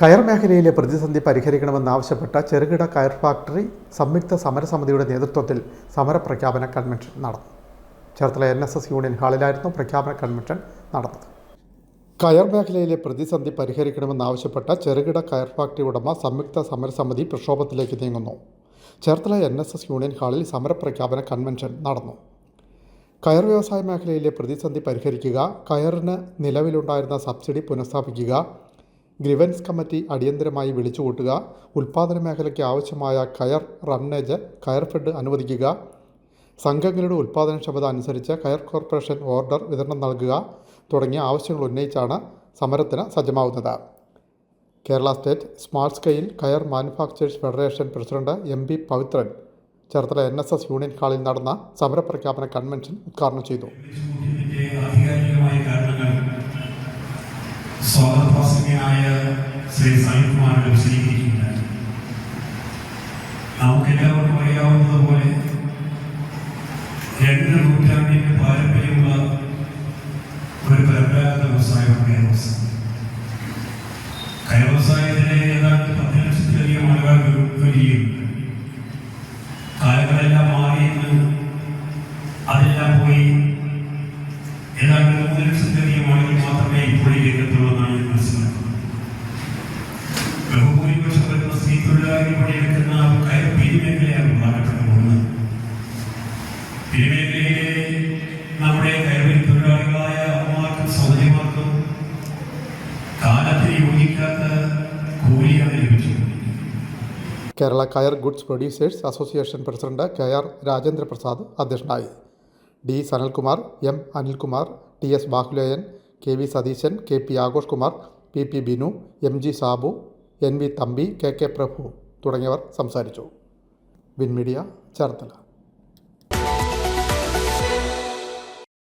കയർ മേഖലയിലെ പ്രതിസന്ധി പരിഹരിക്കണമെന്നാവശ്യപ്പെട്ട ചെറുകിട കയർ ഫാക്ടറി സംയുക്ത സമരസമിതിയുടെ നേതൃത്വത്തിൽ സമരപ്രഖ്യാപന കൺവെൻഷൻ നടന്നു. Cherthala N S S union ഹാളിലായിരുന്നു പ്രഖ്യാപന കൺവെൻഷൻ നടന്നത്. കയർ മേഖലയിലെ പ്രതിസന്ധി പരിഹരിക്കണമെന്നാവശ്യപ്പെട്ട ചെറുകിട കയർ ഫാക്ടറി ഉടമ സംയുക്ത സമരസമിതി പ്രക്ഷോഭത്തിലേക്ക് നീങ്ങുന്നു. Cherthala N S S union ഹാളിൽ സമരപ്രഖ്യാപന കൺവെൻഷൻ നടന്നു. കയർ വ്യവസായ മേഖലയിലെ പ്രതിസന്ധി പരിഹരിക്കുക കയറിന് നിലവിലുണ്ടായിരുന്ന സബ്സിഡി പുനഃസ്ഥാപിക്കുക ഗ്രിവൻസ് കമ്മിറ്റി അടിയന്തരമായി വിളിച്ചു കൂട്ടുക. ഉൽപ്പാദന മേഖലയ്ക്ക് ആവശ്യമായ കയർ റണ്ണേജ് കയർ ഫെഡ് അനുവദിക്കുക. സംഘങ്ങളുടെ ഉൽപ്പാദനക്ഷമത അനുസരിച്ച് കയർ കോർപ്പറേഷൻ ഓർഡർ വിതരണം നൽകുക തുടങ്ങിയ ആവശ്യങ്ങൾ ഉന്നയിച്ചാണ് സമരത്തിന് സജ്ജമാവുന്നത്. Kerala state smart scale coir manufacturers federation president M P Pavithran Cherthala N S S union ഹാളിൽ നടന്ന സമരപ്രഖ്യാപന കൺവെൻഷൻ ഉദ്ഘാടനം ചെയ്തു. സ്വാഗതപ്രാസംഗികനായ ശ്രീ സൈകുമാരുടെ വിശദീകരിക്കുന്നത് നമുക്ക് എല്ലാവർക്കും അറിയാവുന്നതുപോലെ രണ്ട് നൂറ്റാണ്ടിന്റെ പാരമ്പര്യമുള്ള ഒരു പരമ്പരാഗത വ്യവസായമാണ് കൈവസം. കൈവസായത്തിലെ ഏതാണ്ട് പത്ത് ലക്ഷത്തിലധികം ആളുകൾ ജോലി ചെയ്യുന്നുണ്ട് കാലങ്ങളെല്ലാം മാറിയെന്ന് അതെല്ലാം പോയി. ഏതാണ്ട് മൂന്ന് ലക്ഷത്തിലധികം ആളുകൾ മാത്രമേ ഇപ്പോഴും രംഗത്തുള്ളതാണ് മനസ്സിലാക്കുന്നത്. സ്ത്രീ പണിയെടുക്കുന്ന കയർ പിരിമേഖലയാണ് പ്രധാനപ്പെട്ട ഒന്ന് തിരുമേഖലയിലെ നമ്മുടെ കയറിൽ തൊഴിലാളികളായ അമ്മമാർക്കും സഹോദരിമാർക്കും കാലത്തിന് യോജിക്കാത്ത കൂലിയാണ് ലഭിച്ചു. Kerala coir goods producers association president K R Rajendra Prasad അധ്യക്ഷനായി. D Sanalkumar M Anilkumar T S Bahuleyan K V Satheesan K P Aghosh Kumar P P Binu M G Sabu N V Thampi K K Prabhu. തുടങ്ങിയവർ സംസാരിച്ചു. വിൻമീഡിയ ചേർത്തല.